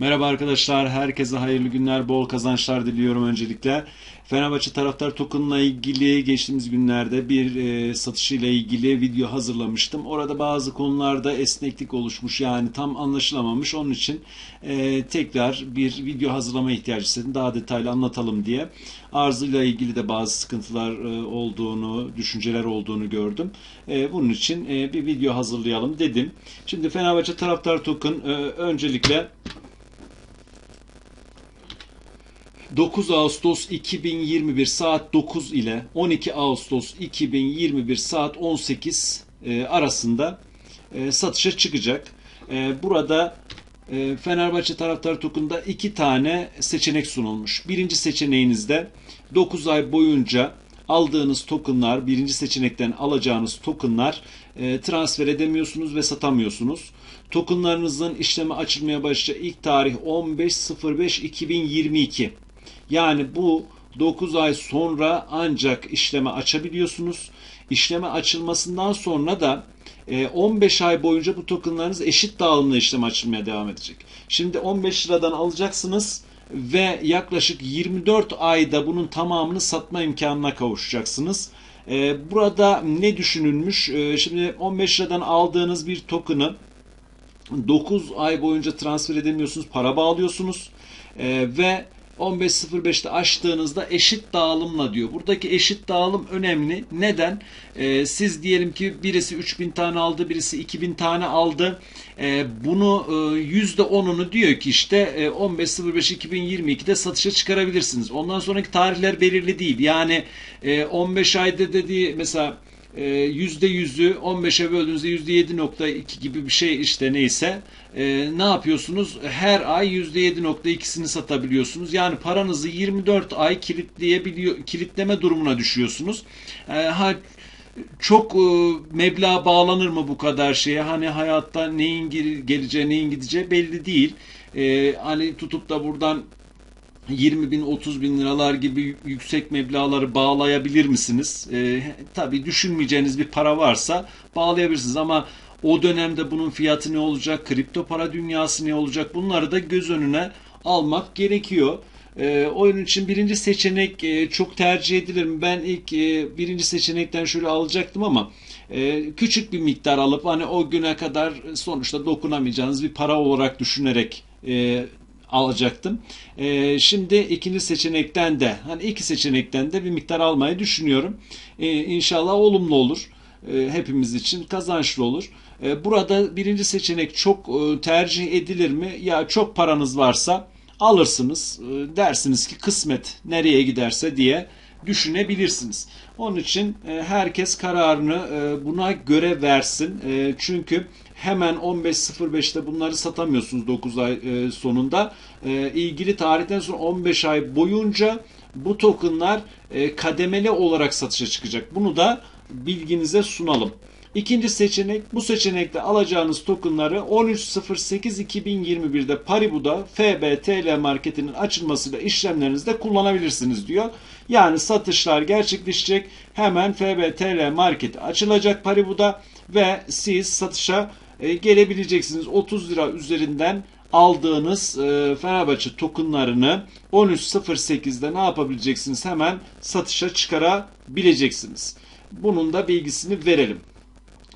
Merhaba arkadaşlar, herkese hayırlı günler, bol kazançlar diliyorum öncelikle. Fenerbahçe taraftar token'la ilgili geçtiğimiz günlerde bir e, satışıyla ilgili video hazırlamıştım. Orada bazı konularda esneklik oluşmuş yani tam anlaşılamamış. Onun için e, tekrar bir video hazırlama ihtiyacı hissettim. Daha detaylı anlatalım diye. Arzıyla ilgili de bazı sıkıntılar e, olduğunu, düşünceler olduğunu gördüm. E, bunun için e, bir video hazırlayalım dedim. Şimdi Fenerbahçe taraftar token e, öncelikle 9 Ağustos 2021 saat 9 ile 12 Ağustos 2021 saat 18 e, arasında e, satışa çıkacak. E, burada Fenerbahçe taraftar tokunda iki tane seçenek sunulmuş. Birinci seçeneğinizde 9 ay boyunca aldığınız tokenlar, birinci seçenekten alacağınız tokenlar e, transfer edemiyorsunuz ve satamıyorsunuz. Tokenlarınızın işleme açılmaya başlayacağı ilk tarih 15.05.2022. Yani bu 9 ay sonra ancak işleme açabiliyorsunuz. İşleme açılmasından sonra da 15 e, ay boyunca bu tokenlarınız eşit dağılımla işlem açılmaya devam edecek. Şimdi 15 liradan alacaksınız ve yaklaşık 24 ayda bunun tamamını satma imkanına kavuşacaksınız. E, burada ne düşünülmüş? E, şimdi 15 liradan aldığınız bir token'ı 9 ay boyunca transfer edemiyorsunuz, para bağlıyorsunuz ve 15.05'te açtığınızda eşit dağılımla diyor. Buradaki eşit dağılım önemli. Neden? Ee, siz diyelim ki birisi 3000 tane aldı, birisi 2000 tane aldı. Ee, bunu e, %10'unu diyor ki işte e, 15.05.2022'de satışa çıkarabilirsiniz. Ondan sonraki tarihler belirli değil. Yani e, 15 ayda dediği mesela %100'ü 15'e böldüğünüzde %7.2 gibi bir şey işte neyse e, ne yapıyorsunuz? Her ay %7.2'sini satabiliyorsunuz. Yani paranızı 24 ay kilitleyebiliyor, kilitleme durumuna düşüyorsunuz. E, ha, çok e, meblağ bağlanır mı bu kadar şeye? Hani hayatta neyin geleceği, neyin gideceği belli değil. E, hani tutup da buradan 20 bin 30 bin liralar gibi yüksek meblağları bağlayabilir misiniz? E, tabii düşünmeyeceğiniz bir para varsa bağlayabilirsiniz ama o dönemde bunun fiyatı ne olacak? Kripto para dünyası ne olacak? Bunları da göz önüne almak gerekiyor. E, oyun için birinci seçenek e, çok tercih edilir mi? Ben ilk e, birinci seçenekten şöyle alacaktım ama e, küçük bir miktar alıp hani o güne kadar sonuçta dokunamayacağınız bir para olarak düşünerek e, alacaktım. E, şimdi ikinci seçenekten de hani iki seçenekten de bir miktar almayı düşünüyorum. E, inşallah olumlu olur. E, hepimiz için kazançlı olur. E, burada birinci seçenek çok e, tercih edilir mi? Ya çok paranız varsa alırsınız. E, dersiniz ki kısmet nereye giderse diye düşünebilirsiniz. Onun için herkes kararını buna göre versin. Çünkü hemen 15.05'te bunları satamıyorsunuz 9 ay sonunda. İlgili tarihten sonra 15 ay boyunca bu tokenlar kademeli olarak satışa çıkacak. Bunu da bilginize sunalım. İkinci seçenek bu seçenekte alacağınız tokenları 13.08.2021'de Paribu'da FBTL marketinin açılmasıyla işlemlerinizde kullanabilirsiniz diyor. Yani satışlar gerçekleşecek. Hemen FBTL marketi açılacak Paribu'da ve siz satışa e, gelebileceksiniz. 30 lira üzerinden aldığınız e, Fenerbahçe tokenlarını 13.08'de ne yapabileceksiniz? Hemen satışa çıkarabileceksiniz. Bunun da bilgisini verelim.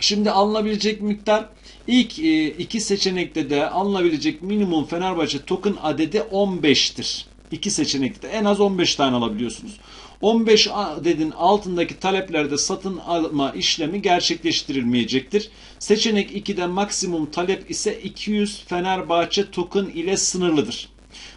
Şimdi alınabilecek miktar ilk e, iki seçenekte de alınabilecek minimum Fenerbahçe token adedi 15'tir. İki seçenekte en az 15 tane alabiliyorsunuz. 15 adedin altındaki taleplerde satın alma işlemi gerçekleştirilmeyecektir. Seçenek 2'de maksimum talep ise 200 Fenerbahçe token ile sınırlıdır.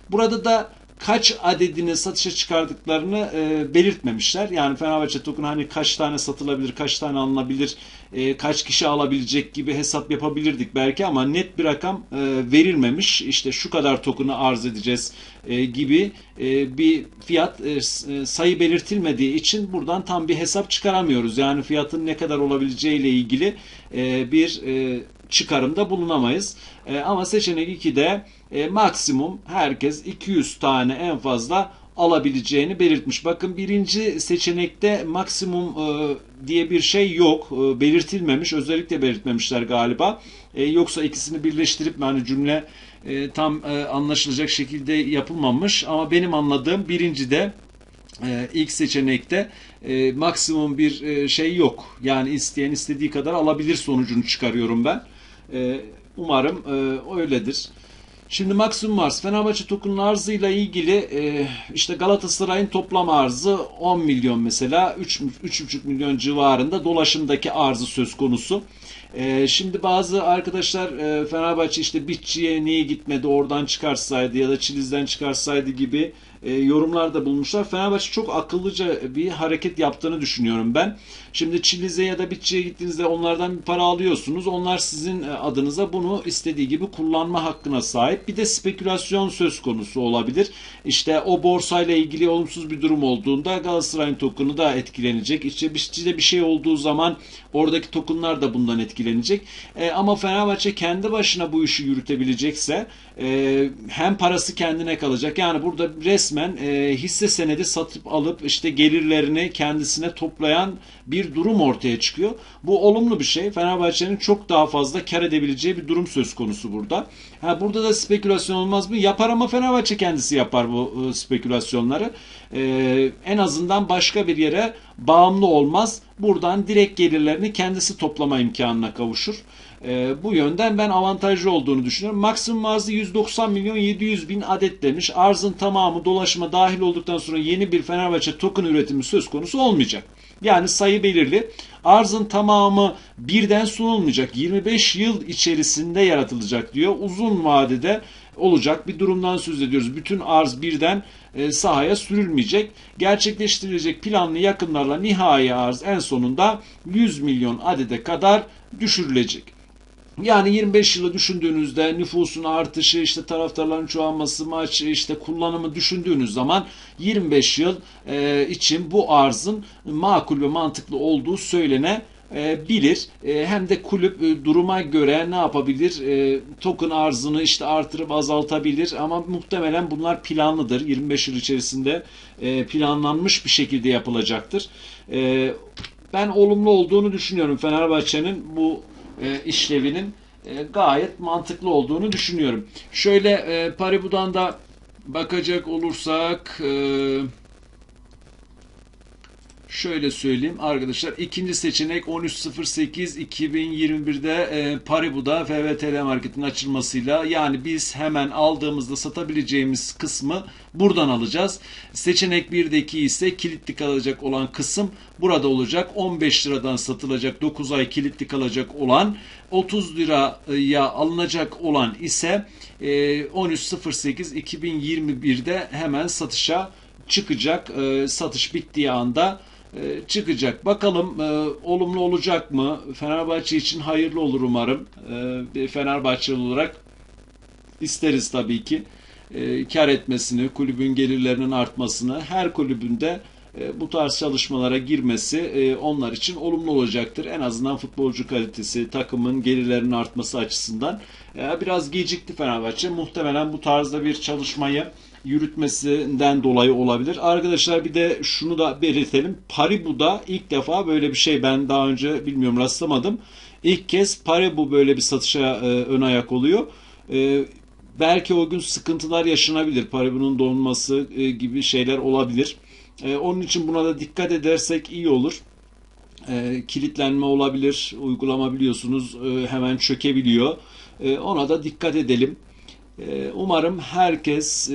Burada da kaç adedini satışa çıkardıklarını e, belirtmemişler. Yani Fenerbahçe token hani kaç tane satılabilir, kaç tane alınabilir, e, kaç kişi alabilecek gibi hesap yapabilirdik belki ama net bir rakam e, verilmemiş. İşte şu kadar token'ı arz edeceğiz e, gibi e, bir fiyat e, e, sayı belirtilmediği için buradan tam bir hesap çıkaramıyoruz. Yani fiyatın ne kadar olabileceği ile ilgili e, bir e, çıkarımda bulunamayız. E, ama seçenek 2'de e, maksimum herkes 200 tane en fazla alabileceğini belirtmiş. Bakın birinci seçenekte maksimum e, diye bir şey yok. E, belirtilmemiş. Özellikle belirtmemişler galiba. E, yoksa ikisini birleştirip yani cümle e, tam e, anlaşılacak şekilde yapılmamış. Ama benim anladığım birincide e, ilk seçenekte e, maksimum bir e, şey yok. Yani isteyen istediği kadar alabilir sonucunu çıkarıyorum ben. E, umarım e, öyledir. Şimdi Maximum Arz, Fenerbahçe Tokun'un arzıyla ilgili e, işte Galatasaray'ın toplam arzı 10 milyon mesela 3 3,5 milyon civarında dolaşımdaki arzı söz konusu. E, şimdi bazı arkadaşlar e, Fenerbahçe işte Bitçi'ye niye gitmedi oradan çıkarsaydı ya da Çiliz'den çıkarsaydı gibi e, yorumlarda bulmuşlar. Fenerbahçe çok akıllıca bir hareket yaptığını düşünüyorum ben. Şimdi Çiliz'e ya da Bitçi'ye gittiğinizde onlardan bir para alıyorsunuz. Onlar sizin e, adınıza bunu istediği gibi kullanma hakkına sahip. Bir de spekülasyon söz konusu olabilir. İşte o borsayla ilgili olumsuz bir durum olduğunda Galatasaray'ın tokunu da etkilenecek. İşte Bitçi'de bir şey olduğu zaman oradaki tokenlar da bundan etkilenecek. E, ama Fenerbahçe kendi başına bu işi yürütebilecekse e, hem parası kendine kalacak. Yani burada resmen e, hisse senedi satıp alıp işte gelirlerini kendisine toplayan bir durum ortaya çıkıyor. Bu olumlu bir şey. Fenerbahçe'nin çok daha fazla kar edebileceği bir durum söz konusu burada. Ha, burada da spekülasyon olmaz mı? Yapar ama Fenerbahçe kendisi yapar bu e, spekülasyonları. E, en azından başka bir yere bağımlı olmaz. Buradan direkt gelirlerini kendisi toplama imkanına kavuşur. E, bu yönden ben avantajlı olduğunu düşünüyorum. Maksimum arzı 190 milyon 700 bin adet demiş. Arzın tamamı dolaşıma dahil olduktan sonra yeni bir Fenerbahçe token üretimi söz konusu olmayacak. Yani sayı belirli. Arzın tamamı birden sunulmayacak. 25 yıl içerisinde yaratılacak diyor. Uzun vadede olacak bir durumdan söz ediyoruz. Bütün arz birden e, sahaya sürülmeyecek. Gerçekleştirilecek planlı yakınlarla nihai arz en sonunda 100 milyon adede kadar düşürülecek. Yani 25 yılı düşündüğünüzde nüfusun artışı, işte taraftarların çoğalması, maç, işte kullanımı düşündüğünüz zaman 25 yıl e, için bu arzın makul ve mantıklı olduğu söylenebilir. E, hem de kulüp e, duruma göre ne yapabilir? token arzını işte artırıp azaltabilir ama muhtemelen bunlar planlıdır. 25 yıl içerisinde planlanmış bir şekilde yapılacaktır. ben olumlu olduğunu düşünüyorum Fenerbahçe'nin bu e, işlevinin e, gayet mantıklı olduğunu düşünüyorum. Şöyle e, Paribu'dan da bakacak olursak e, Şöyle söyleyeyim arkadaşlar. ikinci seçenek 13.08 2021'de e, Paribu'da FVTL marketin açılmasıyla yani biz hemen aldığımızda satabileceğimiz kısmı buradan alacağız. Seçenek 1'deki ise kilitli kalacak olan kısım burada olacak. 15 liradan satılacak 9 ay kilitli kalacak olan 30 liraya alınacak olan ise e, 13.08 2021'de hemen satışa çıkacak. E, satış bittiği anda çıkacak. Bakalım e, olumlu olacak mı? Fenerbahçe için hayırlı olur umarım. E, Fenerbahçeli olarak isteriz tabii ki. E, kar etmesini, kulübün gelirlerinin artmasını, her kulübünde e, bu tarz çalışmalara girmesi e, onlar için olumlu olacaktır. En azından futbolcu kalitesi, takımın gelirlerinin artması açısından. E, biraz gecikti Fenerbahçe. Muhtemelen bu tarzda bir çalışmayı yürütmesinden dolayı olabilir. Arkadaşlar bir de şunu da belirtelim. Paribu'da ilk defa böyle bir şey ben daha önce bilmiyorum rastlamadım. İlk kez Paribu böyle bir satışa e, ön ayak oluyor. E, belki o gün sıkıntılar yaşanabilir. Paribu'nun donması e, gibi şeyler olabilir. E, onun için buna da dikkat edersek iyi olur. E, kilitlenme olabilir. Uygulama biliyorsunuz e, hemen çökebiliyor. E, ona da dikkat edelim. Ee, umarım herkes e,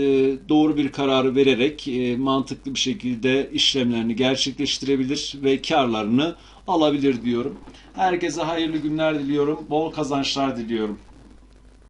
doğru bir kararı vererek e, mantıklı bir şekilde işlemlerini gerçekleştirebilir ve karlarını alabilir diyorum. Herkese hayırlı günler diliyorum, bol kazançlar diliyorum.